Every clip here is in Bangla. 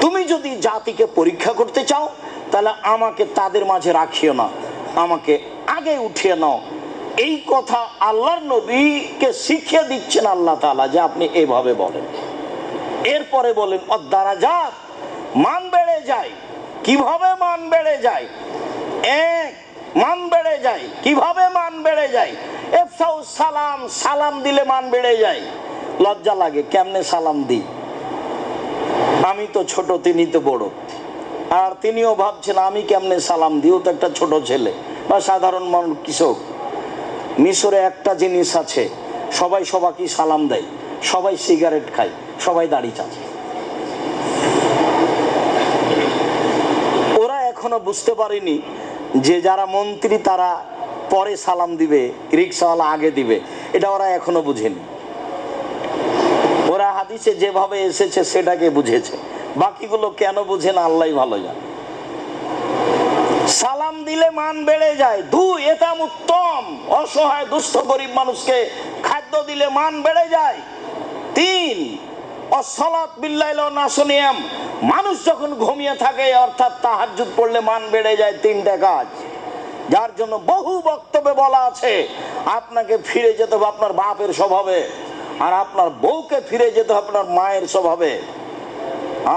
তুমি যদি জাতিকে পরীক্ষা করতে চাও, তাহলে আমাকে তাদের মাঝে রাখিও না। আমাকে আগে উঠিয়ে নাও। এই কথা আল্লাহর নবীকে শিখিয়ে দিচ্ছেন আল্লাহ তাআলা যে আপনি এভাবে বলেন। এরপরে বলেন অদ্দারাজাত মান বেড়ে যায়। কীভাবে মান বেড়ে যায়? এক, মান বেড়ে যায়। কীভাবে মান বেড়ে যায়? সালাম সালাম দিলে মান বেড়ে যায়। লজ্জা লাগে, কেমনে সালাম দিই? আমি তো ছোট, তিনি তো বড়। আর তিনিও ভাবছেন, আমি কেমনে সালাম দিও তো একটা ছোট ছেলে বা সাধারণ মানুষ কৃষক, মিশরে একটা জিনিস আছে, সবাই সবাইকে সালাম দেয়, সবাই সিগারেট খায়, সবাই দাড়ি চাচ্ছে ওরা এখনও বুঝতে পারেনি যে যারা মন্ত্রী, তারা পরে সালাম দিবে, রিক্সাওয়ালা আগে দিবে, এটা ওরা এখনও বুঝেনি। ওরা হাদিসে যেভাবে এসেছে সেটাকে বুঝেছে। বাকিগুলো কেন বুঝে না আল্লাহ ভালো জানে। সালাম দিলে মান বেড়ে যায়। দুই এটা উত্তম। অসহায়, দুস্থ, গরিব মানুষকে খাদ্য দিলে মান বেড়ে যায়। তিন অসলাত বিল্লাইল নাসনিয়াম। মানুষ যখন ঘুমিয়ে থাকে, অর্থাৎ তাহাজ্জুদ পড়লে মান বেড়ে যায় তিনটা কাজ। যার জন্য বহু বক্তব্যে বলা আছে, আপনাকে ফিরে যেতে হবে, আপনার বাপের স্বভাবে। আর আপনার বউকে ফিরে যেতে আপনার মায়ের স্বভাবে।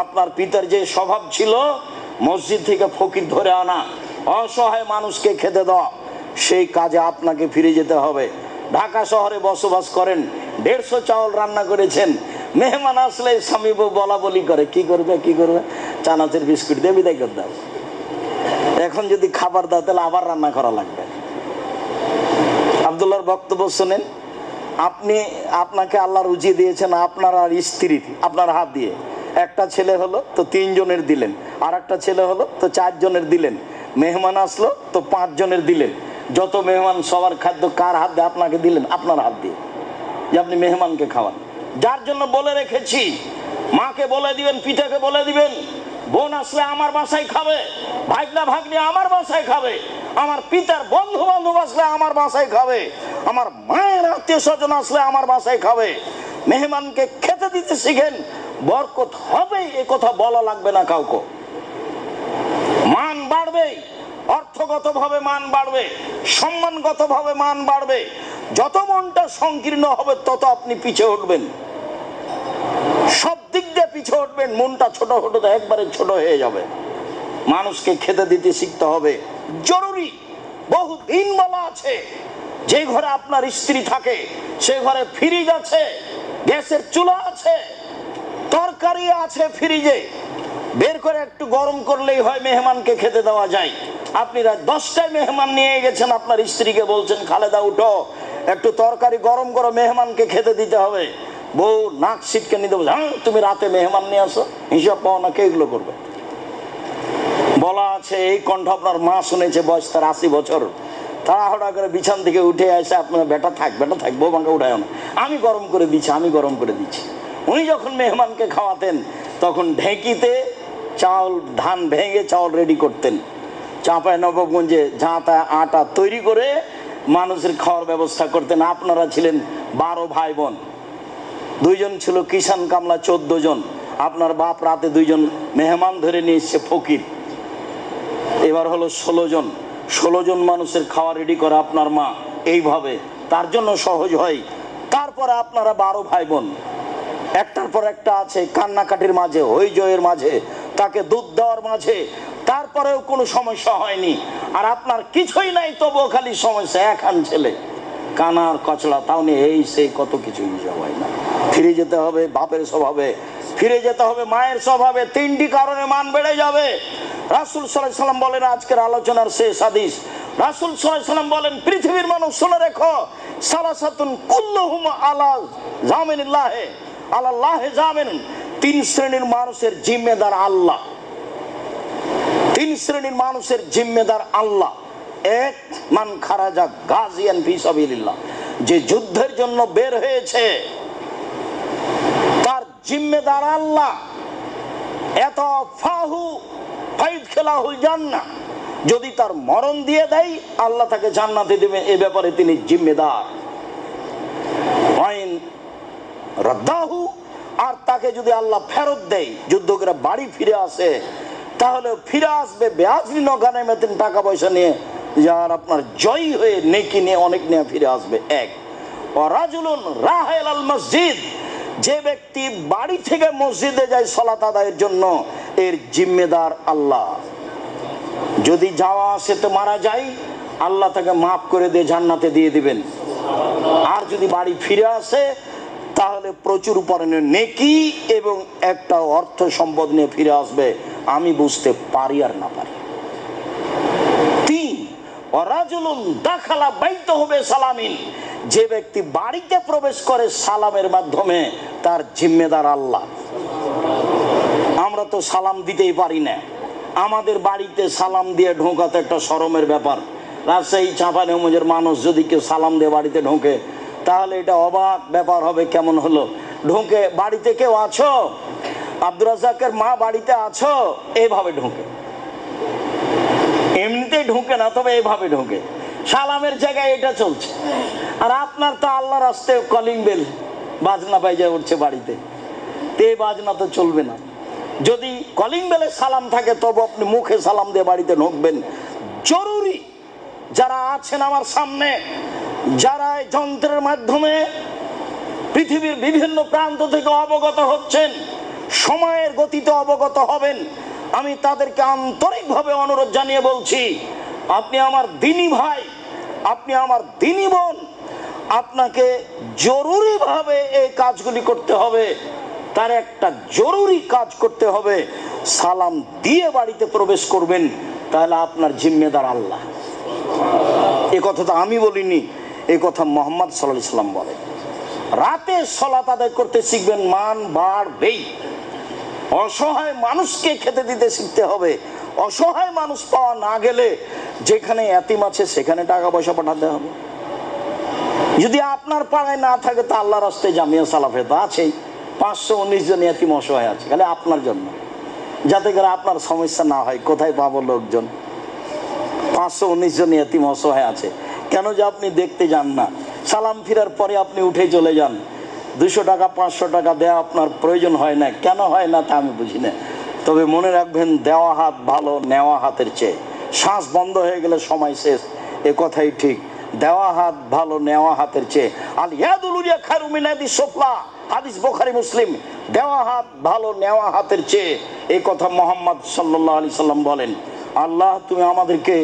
আপনার পিতার যে স্বভাব ছিল, মসজিদ থেকে ফকির ধরে আনা, অসহায় মানুষকে খেতে দেওয়া, সেই কাজে আপনাকে ফিরে যেতে হবে। ঢাকা শহরে বসবাস করেন, দেড়শো চাউল রান্না করেছেন, মেহমান আসলে স্বামী বউ বলা বলি করে, কি করবে কি করবে? চানাচের বিস্কুট দিয়ে বিদায় করে দাও। এখন যদি খাবার দাও, তাহলে আবার রান্না করা লাগবে। আবদুল্লাহর বক্তব্য শোনেন। আপনি আপনাকে আল্লাহ রুজি দিয়েছেন আপনার আর স্ত্রীর, আপনার হাত দিয়ে। একটা ছেলে হলো তো তিনজনের দিলেন আর একটা ছেলে হলো তো চারজনের দিলেন। মেহমান আসলো তো পাঁচজনের দিলেন। যত মেহমান সবার খাদ্য কার হাত দিয়ে আপনাকে দিলেন? আপনার হাত দিয়ে। যে আপনি মেহমানকে খাওয়ান। যার জন্য বলে রেখেছি, মাকে বলে দিবেন পিঠাকে বলে দিবেন। বোন আসলে আমার বাসায় খাবে ভাগনা ভাগ্নি আমার বাসায় খাবে, আমার পিতার বন্ধু বান্ধব আসলে আমার বাসায় খাবে, আমার মায়ের আত্মীয় স্বজন আসলে আমার বাসায় খাবে। মেহমানকে খেতে দিতে শিখেন, বরকত হবে এ কথা বলা লাগবে না কাউকে। মান বাড়বে, অর্থগতভাবে মান বাড়বে সম্মানগত ভাবে মান বাড়বে, যত মনটা সংকীর্ণ হবে তত আপনি পিছিয়ে উঠবেন। সব পিছিয়ে উঠবেন, মনটা ছোট হতে একবারে ছোট হয়ে যাবে। মানুষকে খেতে দিতে শিখতে হবে। জরুরি, বহু দিন বলা আছে। যে ঘরে আপনার স্ত্রী থাকে, সে ঘরে ফ্রিজ আছে, গ্যাসের চুলা আছে, তরকারি আছে ফ্রিজে বের করে একটু গরম করলেই হয় মেহমানকে খেতে দেওয়া যায়। আপনি দশটায় মেহমান নিয়ে গেছেন, আপনার স্ত্রীকে বলছেন, খালেদা, উঠো। একটু তরকারি গরম করো, মেহমানকে খেতে দিতে হবে। বউ নাক সিটকে নিতে বলছে হ্যাঁ তুমি রাতে মেহমান নিয়ে আসো, হিসাব পাও না, কে এগুলো করবে? বলা আছে, এই কণ্ঠ আপনার মা শুনেছে, বয়স তার আশি বছর। তাড়াহুড়া করে বিছান থেকে উঠে আসে আপনার বেটা থাক বেটা থাক, বউ মাকে উঠায় না। আমি গরম করে দিচ্ছি, আমি গরম করে দিচ্ছি। উনি যখন মেহমানকে খাওয়াতেন, তখন ঢেঁকিতে চাউল, ধান ভেঙে চাউল রেডি করতেন। চাঁপায় নবগঞ্জে ঝাঁতা আটা তৈরি করে মানুষের খাওয়ার ব্যবস্থা করতেন। আপনারা ছিলেন বারো ভাই বোন। দুইজন ছিল কিষান কামলা চোদ্দ জন। আপনার বাপ রাতে দুইজন মেহমান ধরে নিয়ে এসছে ফকির। এবার হলো ষোলো জন। ষোলো জন মানুষের খাওয়া রেডি করে আপনার মা। এইভাবে। তার জন্য সহজ হয়। তারপরে আপনারা বারো ভাই বোন একটার পর একটা আছে কান্নাকাটির মাঝে হইজয়ের মাঝে, তাকে দুধ দেওয়ার মাঝে। তারপরেও কোনো সমস্যা হয়নি। আর আপনার কিছুই নাই, তবুও খালি সমস্যা একান ছেলে। কানার কচলা, তাও নিয়ে এই সেই কত কিছুই হয় না। ফিরে যেতে হবে, বাপের স্বভাবে। ফিরে যেতে হবে, মায়ের স্বভাবে। তিনটি কারণে মান বেড়ে যাবে। রাসুল সাল্লাম বলেন, আজকের আলোচনার শেষ হাদিস। রাসুল সাল্লাম বলেন, পৃথিবীর মানুষ, শুনে রেখো, সালাসাতুন কুল্লুহুম আলা জামিনিল্লাহে আল্লাহে জামিন তিন শ্রেণির মানুষের জিম্মেদার আল্লাহ। তিন শ্রেণির মানুষের জিম্মেদার আল্লাহ। এক, মান খারাজা গাজিয়ান ফি সাবিলিল্লাহ। যে যুদ্ধের জন্য বের হয়েছে জিম্মেদার আল্লাহ। এত ফাহু ফাইদ যান জান্না যদি তার মরণ দিয়ে দেয়, আল্লাহ তাকে জান্নাতে দেবে। এ ব্যাপারে তিনি জিম্মেদার। আইন রদ্দাহু। আর তাকে যদি আল্লাহ ফেরত দেয় যুদ্ধ করে বাড়ি ফিরে আসে, তাহলে ফিরে আসবে বেআজরি নগানে মেতেন টাকা পয়সা নিয়ে। যার আপনার জয়ী হয়ে নেকি নিয়ে অনেক নিয়ে ফিরে আসবে। এক রাজুলুন রাহেল আল মসজিদ। যে ব্যক্তি বাড়ি থেকে মসজিদে যায় সলাত আদায়ের জন্য, এর জিম্মেদার আল্লাহ। যদি যাওয়া আসেতে মারা যায়, আল্লাহ তাকে মাফ করে দিয়ে জান্নাতে দিয়ে দিবেন। আর যদি বাড়ি ফিরে আসে, তাহলে প্রচুর পরিমাণে নেকি এবং একটা অর্থ সম্পদ নিয়ে ফিরে আসবে। আমি বুঝতে পারি আর না পারি। তিন, অরাজুলুন দাখালা বাইতে হবে সালামিন। যে ব্যক্তি বাড়িতে প্রবেশ করে সালামের মাধ্যমে তার জিম্মেদার আল্লাহ। আমরা তো সালাম দিতেই পারি না। আমাদের বাড়িতে সালাম দিয়ে ঢোকা তো একটা শরমের ব্যাপার। রাজশাহী চাঁপানেমুজের মানুষ যদি কেউ সালাম দিয়ে বাড়িতে ঢোকে, তাহলে এটা অবাক ব্যাপার হবে কেমন হলো। ঢোকে, বাড়িতে কেউ আছো? আব্দুর রাজাকের মা বাড়িতে আছো? এইভাবে ঢোকে। এমনিতেই ঢোকে না, তবে এইভাবে ঢোকে। সালামের জায়গায় এটা চলছে। আর আপনার তো আল্লাহ রাস্তে কলিং বেল বাজনা বাইজা উঠছে বাড়িতে। তে বাজনা তো চলবে না। যদি কলিং বেলে সালাম থাকে, তবে আপনি মুখে সালাম দিয়ে বাড়িতে ঢুকবেন। জরুরি যারা আছেন আমার সামনে, যারা যন্ত্রের মাধ্যমে পৃথিবীর বিভিন্ন প্রান্ত থেকে অবগত হচ্ছেন, সময়ের গতিতে অবগত হবেন, আমি তাদেরকে আন্তরিকভাবে অনুরোধ জানিয়ে বলছি আপনি আমার দিনী ভাই, আপনি আমার দিনী বোন, আপনাকে জরুরিভাবে এই কাজগুলি করতে হবে। তার একটা জরুরি কাজ করতে হবে। সালাম দিয়ে বাড়িতে প্রবেশ করবেন, তাহলে আপনার জিম্মেদার আল্লাহ। এ কথা তো আমি বলিনি, এ কথা মোহাম্মদ সাল্লাহ সাল্লাম বলে। রাতে সলাত আদায় করতে শিখবেন, মান বার বেই। অসহায় মানুষকে খেতে দিতে শিখতে হবে। অসহায় মানুষ পাওয়া না গেলে যেখানে এতিম আছে, সেখানে টাকা পয়সা পাঠাতে হবে। যদি আপনার পাড়ায় না থাকে, তা আল্লাহ রাস্তায় জামিয়া সালাফে আছেই। পাঁচশো উনিশ জন এতিম অসহায় আছে, খালি আপনার জন্য। যাতে করে আপনার সমস্যা না হয়, কোথায় পাবো লোকজন? পাঁচশো উনিশ জন এতিম অসহায় আছে। কেন যে আপনি দেখতে যান না? সালাম ফিরার পরে আপনি উঠে চলে যান। দুশো টাকা, পাঁচশো টাকা দেওয়া আপনার প্রয়োজন হয় না। কেন হয় না তা আমি বুঝি না। তবে মনে রাখবেন, দেওয়া হাত ভালো, নেওয়া হাতের চেয়ে। শ্বাস বন্ধ হয়ে গেলে সময় শেষ। এ কথাই ঠিক। দেওয়া হাত ভালো, নেওয়া হাতের চেয়ে। আল ইয়াদুলুরিয়া খারুমিনাদি সোফলা, হাদিস বোখারি, মুসলিম। দেওয়া হাত ভালো, নেওয়া হাতের চেয়ে। এই কথা মোহাম্মদ সাল্লাহ আলি সাল্লাম বলেন, আল্লাহ, তুমি আমাদেরকে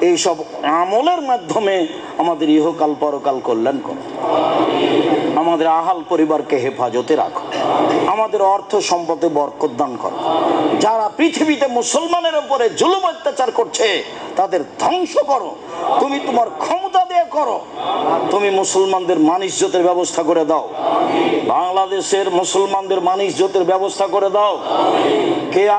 এইসব আমলের মাধ্যমে আমাদের ইহকাল পরকাল কল্যাণ করো। আমাদের আহাল পরিবারকে হেফাজতে রাখো। আমাদের অর্থ সম্পদে বরকত দান করো। যারা পৃথিবীতে মুসলমানের উপরে জুলুম অত্যাচার করছে, তাদের ধ্বংস করো। তুমি তোমার ক্ষমতা দিয়ে করো। তুমি মুসলমানদের মানিজ্যতের ব্যবস্থা করে দাও। বাংলাদেশের মুসলমানদের মানিজ্যতের ব্যবস্থা করে দাও। কে